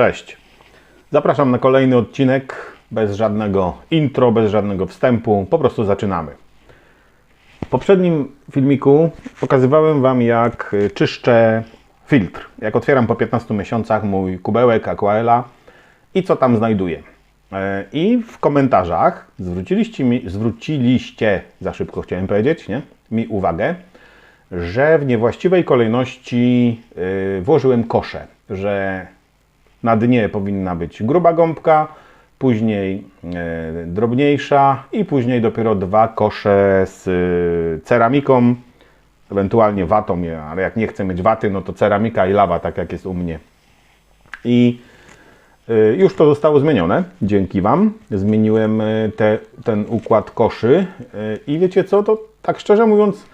Cześć. Zapraszam na kolejny odcinek bez żadnego intro, bez żadnego wstępu. Po prostu zaczynamy. W poprzednim filmiku pokazywałem Wam, jak czyszczę filtr. Jak otwieram po 15 miesiącach mój kubełek Aquaela i co tam znajduję. E, I w komentarzach zwróciliście, mi, zwróciliście, za szybko chciałem powiedzieć, nie? mi uwagę, że w niewłaściwej kolejności yy, włożyłem koszę, że na dnie powinna być gruba gąbka, później yy, drobniejsza i później dopiero dwa kosze z yy, ceramiką, ewentualnie watą, ale jak nie chcę mieć waty, no to ceramika i lawa, tak jak jest u mnie. I już to zostało zmienione, dzięki Wam. Zmieniłem te, ten układ koszy i wiecie co, to tak szczerze mówiąc,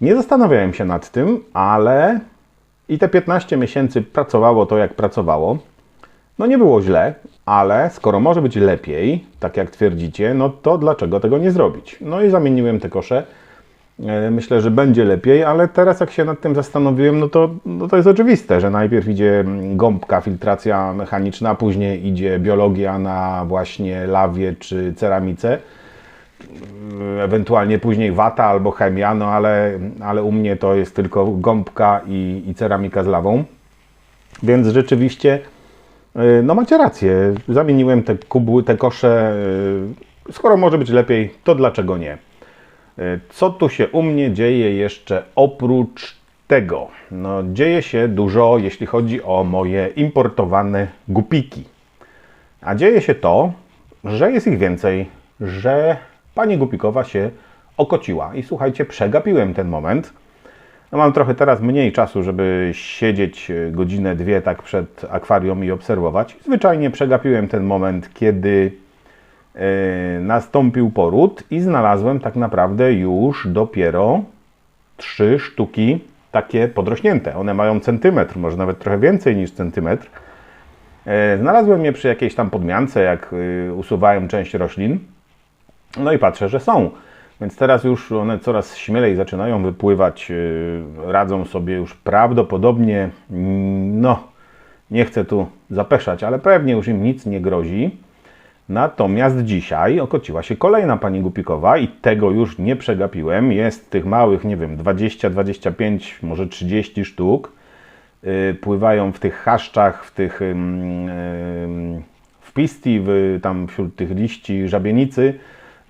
nie zastanawiałem się nad tym, ale i te 15 miesięcy pracowało to, jak pracowało. No nie było źle, ale skoro może być lepiej, tak jak twierdzicie, no to dlaczego tego nie zrobić? No i zamieniłem te kosze. E, myślę, że będzie lepiej, ale teraz jak się nad tym zastanowiłem, no to, no to jest oczywiste, że najpierw idzie gąbka, filtracja mechaniczna, później idzie biologia na właśnie lawie czy ceramice ewentualnie później wata albo chemia, no ale, ale u mnie to jest tylko gąbka i, i ceramika z lawą. Więc rzeczywiście, y, no macie rację, zamieniłem te kubły, te kosze, y, skoro może być lepiej, to dlaczego nie? Y, co tu się u mnie dzieje jeszcze oprócz tego? No dzieje się dużo, jeśli chodzi o moje importowane gupiki. A dzieje się to, że jest ich więcej, że pani Gupikowa się okociła. I słuchajcie, przegapiłem ten moment. No mam trochę teraz mniej czasu, żeby siedzieć e, godzinę, dwie tak przed akwarium i obserwować. Zwyczajnie przegapiłem ten moment, kiedy yy, nastąpił poród i znalazłem tak naprawdę już dopiero trzy sztuki takie podrośnięte. One mają centymetr, może nawet trochę więcej niż centymetr. Yy, znalazłem je przy jakiejś tam podmiance, jak usuwałem część roślin. No i patrzę, że są. Więc teraz już one coraz śmielej zaczynają wypływać, y, radzą sobie już prawdopodobnie, mm, no, nie chcę tu zapeszać, ale pewnie już im nic nie grozi. Natomiast dzisiaj okociła się kolejna pani Gupikowa i tego już nie przegapiłem. Jest tych małych, nie wiem, 20, 25, może 30 sztuk. Y, pływają w tych chaszczach, w tych w pisti, w, tam wśród tych liści żabienicy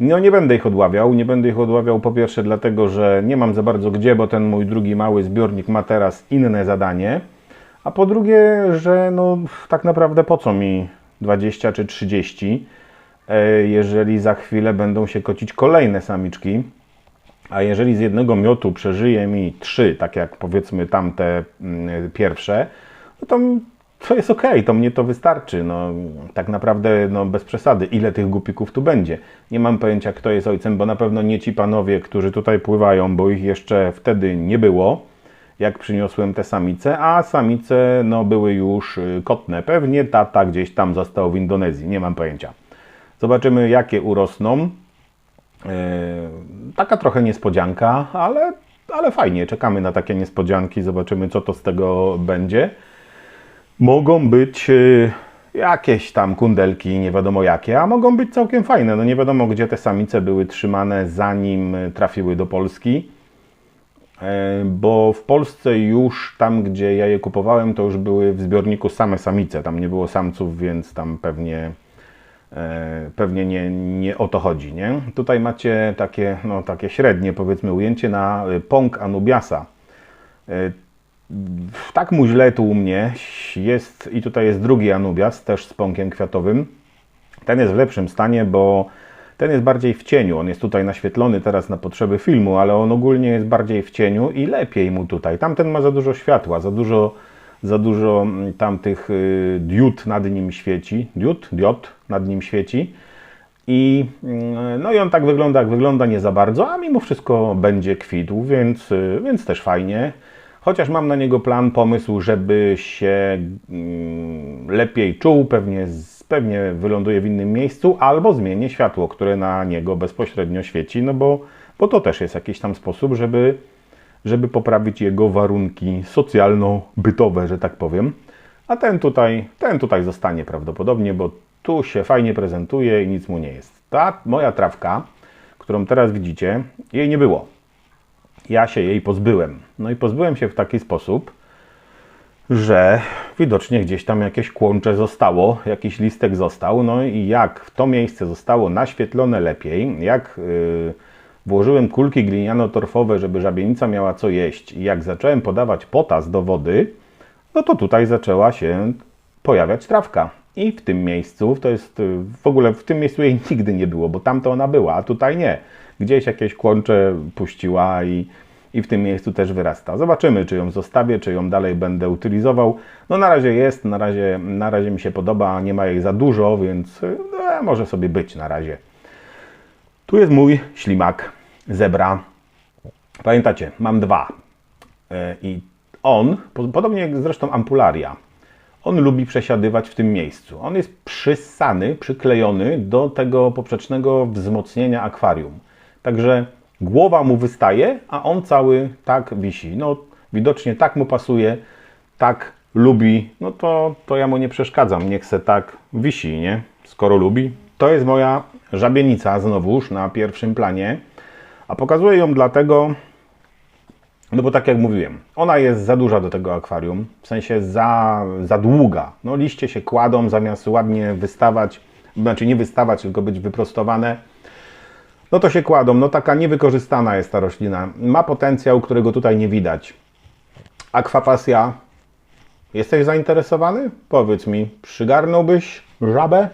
no nie będę ich odławiał. Nie będę ich odławiał po pierwsze dlatego, że nie mam za bardzo gdzie, bo ten mój drugi mały zbiornik ma teraz inne zadanie. A po drugie, że no tak naprawdę po co mi 20 czy 30, e, jeżeli za chwilę będą się kocić kolejne samiczki. A jeżeli z jednego miotu przeżyje mi trzy, tak jak powiedzmy tamte mm, pierwsze, no to to jest ok, to mnie to wystarczy. No, tak naprawdę, no, bez przesady, ile tych gupików tu będzie. Nie mam pojęcia, kto jest ojcem, bo na pewno nie ci panowie, którzy tutaj pływają, bo ich jeszcze wtedy nie było, jak przyniosłem te samice, a samice no, były już y, kotne. Pewnie tata gdzieś tam został w Indonezji, nie mam pojęcia. Zobaczymy, jakie urosną. Yy, taka trochę niespodzianka, ale, ale fajnie. Czekamy na takie niespodzianki, zobaczymy, co to z tego będzie mogą być y, jakieś tam kundelki, nie wiadomo jakie, a mogą być całkiem fajne. No nie wiadomo, gdzie te samice były trzymane, zanim trafiły do Polski. E, bo w Polsce już tam, gdzie ja je kupowałem, to już były w zbiorniku same samice. Tam nie było samców, więc tam pewnie, e, pewnie nie, nie o to chodzi. Nie? Tutaj macie takie, no, takie średnie, powiedzmy, ujęcie na pąk Anubiasa. Tak mu źle tu u mnie jest, i tutaj jest drugi Anubias, też z pąkiem kwiatowym. Ten jest w lepszym stanie, bo ten jest bardziej w cieniu. On jest tutaj naświetlony teraz na potrzeby filmu, ale on ogólnie jest bardziej w cieniu i lepiej mu tutaj. Tamten ma za dużo światła, za dużo, za dużo mm, tamtych y, diod nad nim świeci. Diod? Diod nad nim świeci. I, mm, no i on tak wygląda, jak wygląda nie za bardzo, a mimo wszystko będzie kwitł, więc, y, więc też fajnie. Chociaż mam na niego plan, pomysł, żeby się mm, lepiej czuł, pewnie, pewnie wyląduje w innym miejscu, albo zmienię światło, które na niego bezpośrednio świeci, no bo, bo to też jest jakiś tam sposób, żeby, żeby poprawić jego warunki socjalno-bytowe, że tak powiem. A ten tutaj, ten tutaj zostanie prawdopodobnie, bo tu się fajnie prezentuje i nic mu nie jest. Ta moja trawka, którą teraz widzicie, jej nie było. Ja się jej pozbyłem. No i pozbyłem się w taki sposób, że widocznie gdzieś tam jakieś kłącze zostało, jakiś listek został. No i jak to miejsce zostało naświetlone lepiej, jak yy, włożyłem kulki gliniano-torfowe, żeby żabienica miała co jeść i jak zacząłem podawać potas do wody, no to tutaj zaczęła się pojawiać trawka. I w tym miejscu, to jest y, w ogóle w tym miejscu jej nigdy nie było, bo tam to ona była, a tutaj nie. Gdzieś jakieś kłącze puściła i, i w tym miejscu też wyrasta. Zobaczymy, czy ją zostawię, czy ją dalej będę utylizował. No na razie jest, na razie, na razie mi się podoba, nie ma jej za dużo, więc y, no, może sobie być na razie. Tu jest mój ślimak, zebra. Pamiętacie, mam dwa. E, I on, po- podobnie jak zresztą ampularia, on lubi przesiadywać w tym miejscu. On jest przyssany, przyklejony do tego poprzecznego wzmocnienia akwarium. Także głowa mu wystaje, a on cały tak wisi. No, widocznie tak mu pasuje, tak lubi, no to, to ja mu nie przeszkadzam. Niech se tak wisi, nie? Skoro lubi. To jest moja żabienica znowuż na pierwszym planie. A pokazuję ją dlatego, no bo tak jak mówiłem, ona jest za duża do tego akwarium, w sensie za, za długa. No liście się kładą zamiast ładnie wystawać, znaczy nie wystawać, tylko być wyprostowane. No to się kładą, no taka niewykorzystana jest ta roślina. Ma potencjał, którego tutaj nie widać. Akwapasja, jesteś zainteresowany? Powiedz mi, przygarnąłbyś żabę?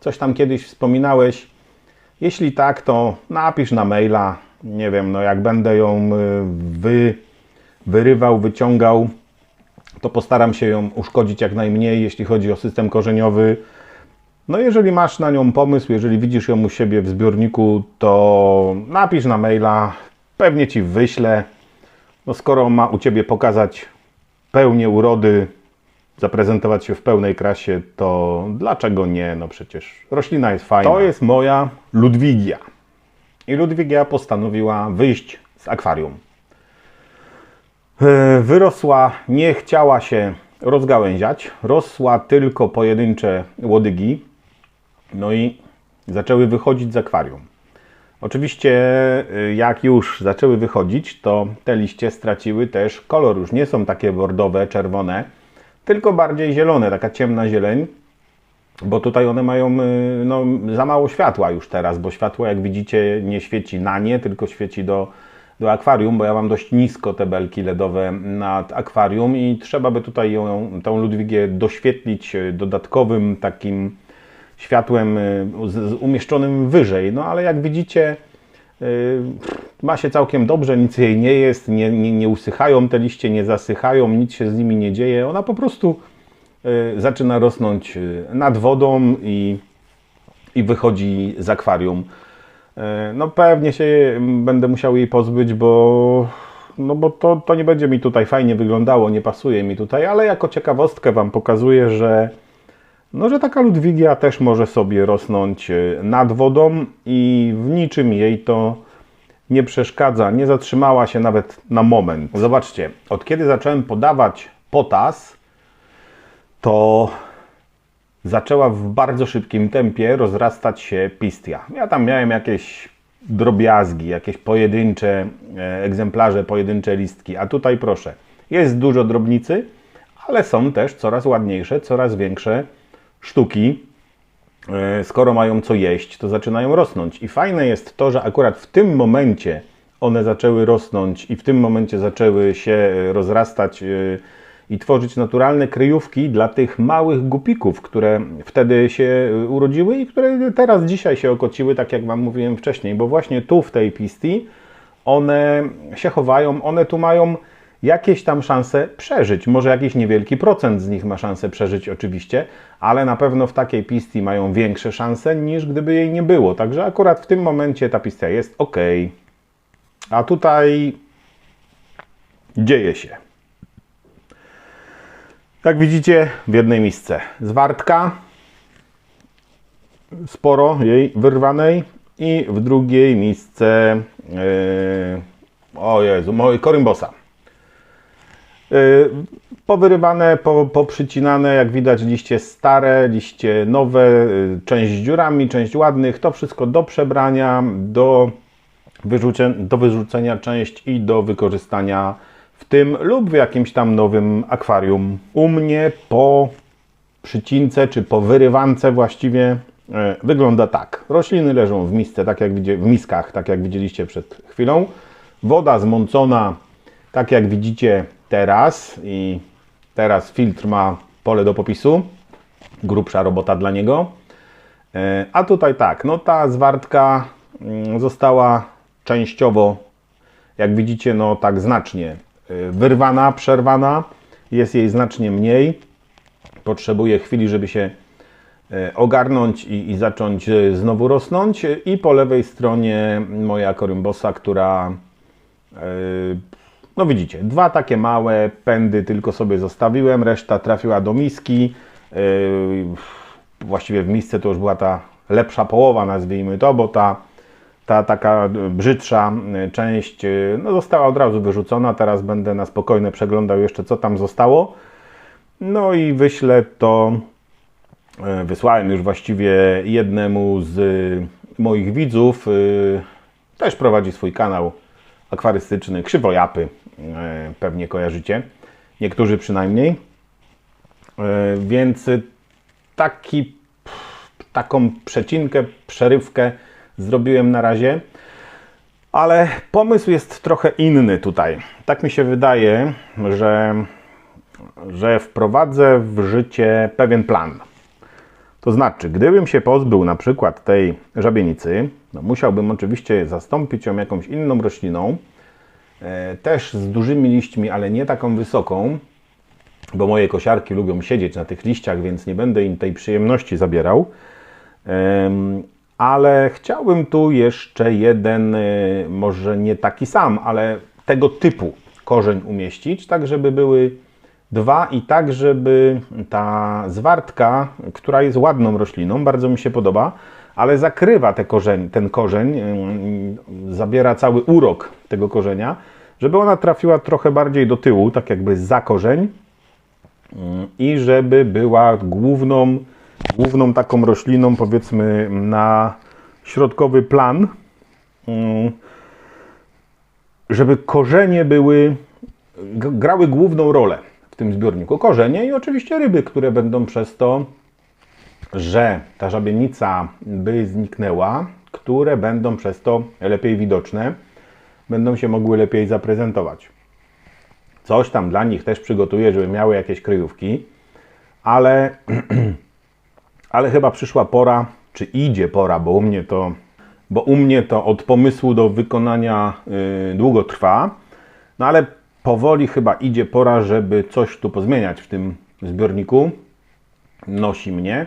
Coś tam kiedyś wspominałeś? Jeśli tak, to napisz na maila. Nie wiem, no jak będę ją y, wy, wyrywał, wyciągał, to postaram się ją uszkodzić jak najmniej, jeśli chodzi o system korzeniowy. No jeżeli masz na nią pomysł, jeżeli widzisz ją u siebie w zbiorniku, to napisz na maila, pewnie Ci wyślę. No skoro ma u Ciebie pokazać pełnię urody, zaprezentować się w pełnej krasie, to dlaczego nie? No przecież roślina jest fajna. To jest moja Ludwigia. I Ludwigia postanowiła wyjść z akwarium. E, Wyrosła, nie chciała się rozgałęziać, rosła tylko pojedyncze łodygi, no i zaczęły wychodzić z akwarium. Oczywiście, y, jak już zaczęły wychodzić, to te liście straciły też kolor. Już nie są takie bordowe, czerwone, tylko bardziej zielone, taka ciemna zieleń, bo tutaj one mają y, no, za mało światła już teraz, bo światło, jak widzicie, nie świeci na nie, tylko świeci do, do akwarium, bo ja mam dość nisko te belki LEDowe nad akwarium i trzeba by tutaj ją, tą Ludwigię doświetlić y, dodatkowym takim światłem y, umieszczonym wyżej. No ale jak widzicie, ma się całkiem dobrze, nic jej nie jest, nie, nie, nie usychają te liście, nie zasychają, nic się z nimi nie dzieje. Ona po prostu zaczyna rosnąć y, nad wodą i, i wychodzi z akwarium. Y, No pewnie się mm, będę musiał jej pozbyć, bo, no bo to, to nie będzie mi tutaj fajnie wyglądało, nie pasuje mi tutaj, ale jako ciekawostkę Wam pokazuję, że no, że taka Ludwigia też może sobie rosnąć y, nad wodą i w niczym jej to nie przeszkadza, nie zatrzymała się nawet na moment. Zobaczcie, od kiedy zacząłem podawać potas, to zaczęła w bardzo szybkim tempie rozrastać się pistia. Ja tam miałem jakieś drobiazgi, jakieś pojedyncze e, egzemplarze, pojedyncze listki, a tutaj proszę, jest dużo drobnicy, ale są też coraz ładniejsze, coraz większe sztuki. E, Skoro mają co jeść, to zaczynają rosnąć. I fajne jest to, że akurat w tym momencie one zaczęły rosnąć i w tym momencie zaczęły się rozrastać e, i tworzyć naturalne kryjówki dla tych małych gupików, które wtedy się e, urodziły i które teraz dzisiaj się okociły, tak jak Wam mówiłem wcześniej, bo właśnie tu w tej pistii one się chowają, one tu mają jakieś tam szanse przeżyć. Może jakiś niewielki procent z nich ma szansę przeżyć oczywiście, ale na pewno w takiej pistii mają większe szanse niż gdyby jej nie było. Także akurat w tym momencie ta pistia jest ok. A tutaj dzieje się. Jak widzicie, w jednej misce zwartka, sporo jej wyrwanej i w drugiej misce, yy, o Jezu, mojej korymbosa. Y, Powyrywane, po, poprzycinane, jak widać liście stare, liście nowe, y, część z dziurami, część ładnych, to wszystko do przebrania, do, wyrzucie, do wyrzucenia część i do wykorzystania w tym lub w jakimś tam nowym akwarium. U mnie po przycince czy po wyrywance właściwie e, wygląda tak. Rośliny leżą w misce, tak jak w miskach, tak jak widzieliście przed chwilą. Woda zmącona, tak jak widzicie teraz i teraz filtr ma pole do popisu. Grubsza robota dla niego. E, A tutaj tak, no ta zwartka mm, została częściowo, jak widzicie, no tak znacznie wyrwana, przerwana. Jest jej znacznie mniej. Potrzebuje chwili, żeby się e, ogarnąć i, i zacząć e, znowu rosnąć. I po lewej stronie moja korymbosa, która no widzicie, dwa takie małe pędy tylko sobie zostawiłem, reszta trafiła do miski. Właściwie w misce to już była ta lepsza połowa, nazwijmy to, bo ta, ta taka brzydsza yy, część yy, no, została od razu wyrzucona. Teraz będę na spokojnie przeglądał jeszcze, co tam zostało. No i wyślę to, wysłałem już właściwie jednemu z moich widzów. Też prowadzi swój kanał akwarystyczny, krzywojapy, e, pewnie kojarzycie, niektórzy przynajmniej. E, Więc taki, taką przecinkę, przerywkę zrobiłem na razie, ale pomysł jest trochę inny tutaj. Tak mi się wydaje, że, że wprowadzę w życie pewien plan. To znaczy, gdybym się pozbył na przykład tej żabienicy, no musiałbym oczywiście zastąpić ją jakąś inną rośliną, e, też z dużymi liśćmi, ale nie taką wysoką, bo moje kosiarki lubią siedzieć na tych liściach, więc nie będę im tej przyjemności zabierał. Em, Ale chciałbym tu jeszcze jeden, e, może nie taki sam, ale tego typu korzeń umieścić, tak żeby były dwa i tak, żeby ta zwartka, która jest ładną rośliną, bardzo mi się podoba, ale zakrywa te korzeń, ten korzeń, ym, zabiera cały urok tego korzenia, żeby ona trafiła trochę bardziej do tyłu, tak jakby za korzeń ym, i żeby była główną, główną taką rośliną, powiedzmy, na środkowy plan, ym, żeby korzenie były, grały główną rolę w tym zbiorniku. Korzenie i oczywiście ryby, które będą przez to, że ta żabienica by zniknęła, które będą przez to lepiej widoczne, będą się mogły lepiej zaprezentować. Coś tam dla nich też przygotuję, żeby miały jakieś kryjówki, ale, ale chyba przyszła pora, czy idzie pora, bo u mnie to, bo u mnie to od pomysłu do wykonania yy, długo trwa, no ale powoli chyba idzie pora, żeby coś tu pozmieniać w tym zbiorniku. Nosi mnie.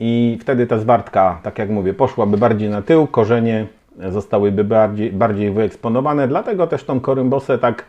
I wtedy ta zwartka, tak jak mówię, poszłaby bardziej na tył, korzenie zostałyby bardziej, bardziej wyeksponowane, dlatego też tą korymbosę tak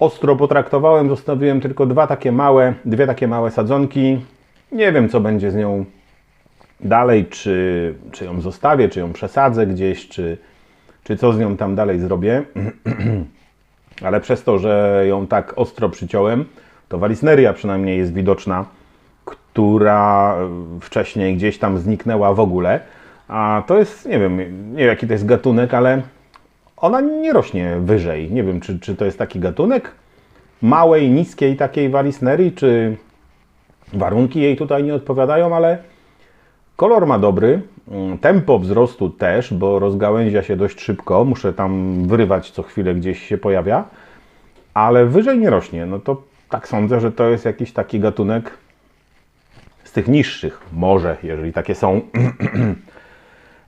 ostro potraktowałem, zostawiłem tylko dwa takie małe, dwie takie małe sadzonki. Nie wiem, co będzie z nią dalej, czy, czy ją zostawię, czy ją przesadzę gdzieś, czy, czy co z nią tam dalej zrobię. Ale przez to, że ją tak ostro przyciąłem, to walisneria przynajmniej jest widoczna, która wcześniej gdzieś tam zniknęła w ogóle. A to jest, nie wiem, nie wiem jaki to jest gatunek, ale ona nie rośnie wyżej. Nie wiem, czy, czy to jest taki gatunek małej, niskiej takiej walisnerii, czy warunki jej tutaj nie odpowiadają, ale kolor ma dobry. Mm, Tempo wzrostu też, bo rozgałęzia się dość szybko. Muszę tam wyrywać co chwilę, gdzieś się pojawia, ale wyżej nie rośnie. No to tak sądzę, że to jest jakiś taki gatunek z tych niższych, może, jeżeli takie są.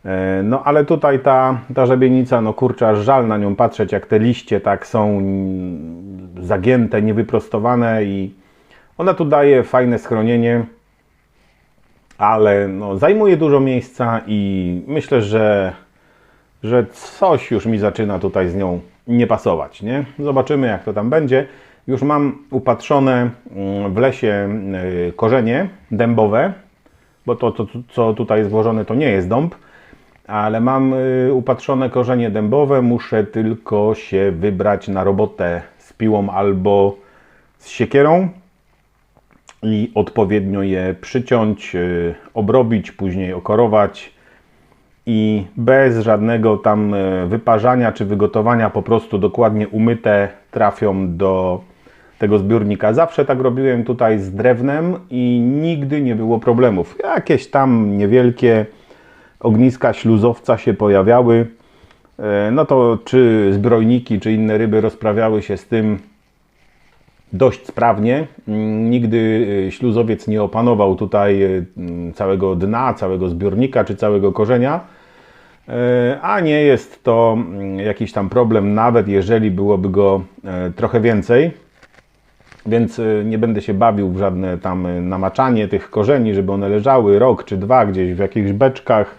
E, No ale tutaj ta, ta żabienica, no kurczę, aż żal na nią patrzeć, jak te liście tak są mm, zagięte, niewyprostowane i ona tu daje fajne schronienie, ale no, zajmuje dużo miejsca i myślę, że, że coś już mi zaczyna tutaj z nią nie pasować, nie? Zobaczymy jak to tam będzie. Już mam upatrzone mm, w lesie y, korzenie dębowe, bo to, to, co tutaj jest włożone, to nie jest dąb, ale mam y, upatrzone korzenie dębowe. Muszę tylko się wybrać na robotę z piłą albo z siekierą i odpowiednio je przyciąć, y, obrobić, później okorować i bez żadnego tam y, wyparzania czy wygotowania, po prostu dokładnie umyte trafią do tego zbiornika. Zawsze tak robiłem tutaj z drewnem i nigdy nie było problemów. Jakieś tam niewielkie ogniska śluzowca się pojawiały, e, no to czy zbrojniki, czy inne ryby rozprawiały się z tym dość sprawnie. Mm, Nigdy e, śluzowiec nie opanował tutaj e, mm, całego dna, całego zbiornika, czy całego korzenia. E, A nie jest to mm, jakiś tam problem, nawet jeżeli byłoby go e, trochę więcej. Więc e, nie będę się bawił w żadne tam namaczanie tych korzeni, żeby one leżały rok czy dwa gdzieś w jakichś beczkach,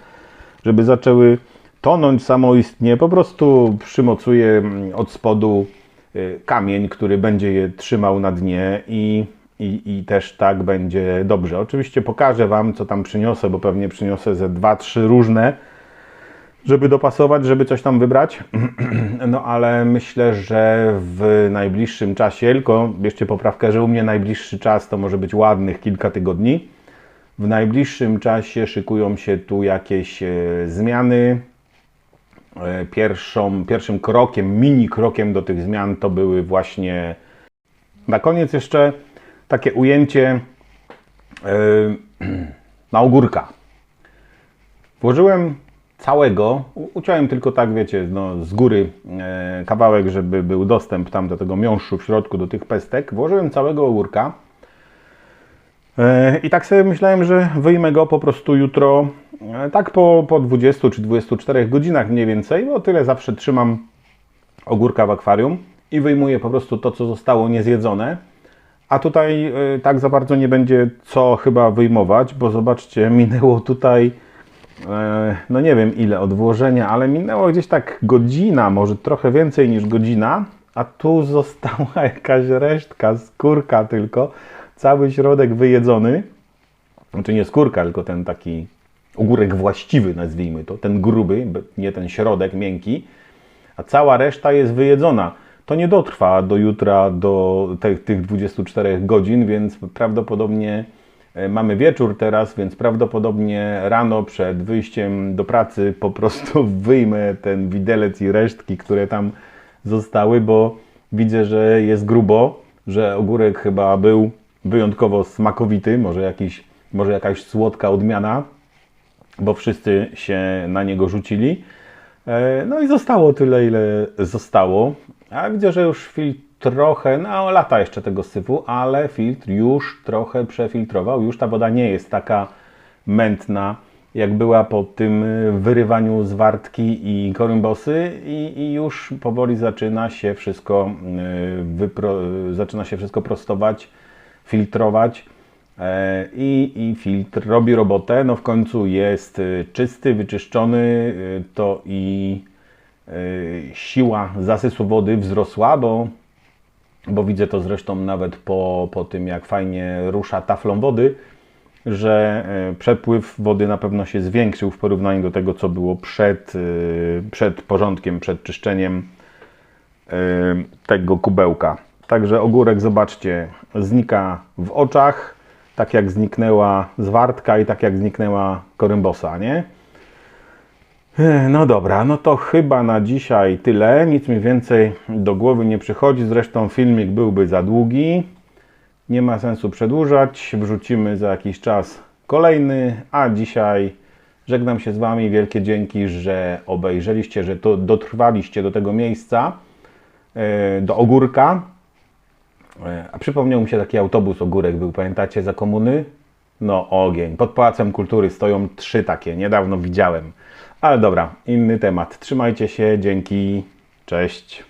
żeby zaczęły tonąć samoistnie. Po prostu przymocuję od spodu kamień, który będzie je trzymał na dnie i, i, i też tak będzie dobrze. Oczywiście pokażę Wam, co tam przyniosę, bo pewnie przyniosę ze dwa, trzy różne żeby dopasować, żeby coś tam wybrać. No ale myślę, że w najbliższym czasie, tylko bierzcie poprawkę, że u mnie najbliższy czas to może być ładnych kilka tygodni. W najbliższym czasie szykują się tu jakieś e, zmiany. E, Pierwszą, pierwszym krokiem, mini krokiem do tych zmian to były właśnie. Na koniec jeszcze takie ujęcie e, na ogórka. Włożyłem całego, uciąłem tylko tak, wiecie, no, z góry e, kawałek, żeby był dostęp tam do tego miąższu w środku, do tych pestek. Włożyłem całego ogórka i tak sobie myślałem, że wyjmę go po prostu jutro, tak po, po 20 czy 24 godzinach mniej więcej, bo tyle zawsze trzymam ogórka w akwarium i wyjmuję po prostu to, co zostało niezjedzone. A tutaj e, tak za bardzo nie będzie co chyba wyjmować, bo zobaczcie, minęło tutaj e, no nie wiem ile od włożenia, ale minęło gdzieś tak godzina, może trochę więcej niż godzina, a tu została jakaś resztka, skórka tylko, cały środek wyjedzony. Znaczy nie skórka, tylko ten taki ogórek właściwy, nazwijmy to, ten gruby, nie ten środek miękki, a cała reszta jest wyjedzona. To nie dotrwa do jutra, do te, tych 24 godzin, więc prawdopodobnie e, mamy wieczór teraz, więc prawdopodobnie rano przed wyjściem do pracy po prostu wyjmę ten widelec i resztki, które tam zostały, bo widzę, że jest grubo, że ogórek chyba był wyjątkowo smakowity, może, jakiś, może jakaś słodka odmiana, bo wszyscy się na niego rzucili. E, No i zostało tyle, ile zostało. A widzę, że już filtr trochę, no lata jeszcze tego syfu, ale filtr już trochę przefiltrował. Już ta woda nie jest taka mętna, jak była po tym wyrywaniu z wartki i korymbosy i, i już powoli zaczyna się wszystko y, wypro, zaczyna się wszystko prostować, filtrować. E, I, I filtr robi robotę. No w końcu jest y, czysty, wyczyszczony. y, To i y, siła zasysu wody wzrosła, bo, bo widzę to zresztą nawet po, po tym, jak fajnie rusza taflą wody, że e, przepływ wody na pewno się zwiększył w porównaniu do tego, co było przed, przed porządkiem, przed czyszczeniem tego kubełka. Także ogórek, zobaczcie, znika w oczach, tak jak zniknęła zwartka i tak jak zniknęła korymbosa, nie? No dobra, no to chyba na dzisiaj tyle. Nic mi więcej do głowy nie przychodzi. Zresztą filmik byłby za długi. Nie ma sensu przedłużać. Wrzucimy za jakiś czas kolejny. A dzisiaj żegnam się z Wami. Wielkie dzięki, że obejrzeliście, że to dotrwaliście do tego miejsca, e, do ogórka. E, A przypomniał mi się taki autobus ogórek był, pamiętacie, za komuny? No, ogień. Pod Pałacem Kultury stoją trzy takie, niedawno widziałem. Ale dobra, inny temat. Trzymajcie się, dzięki, cześć.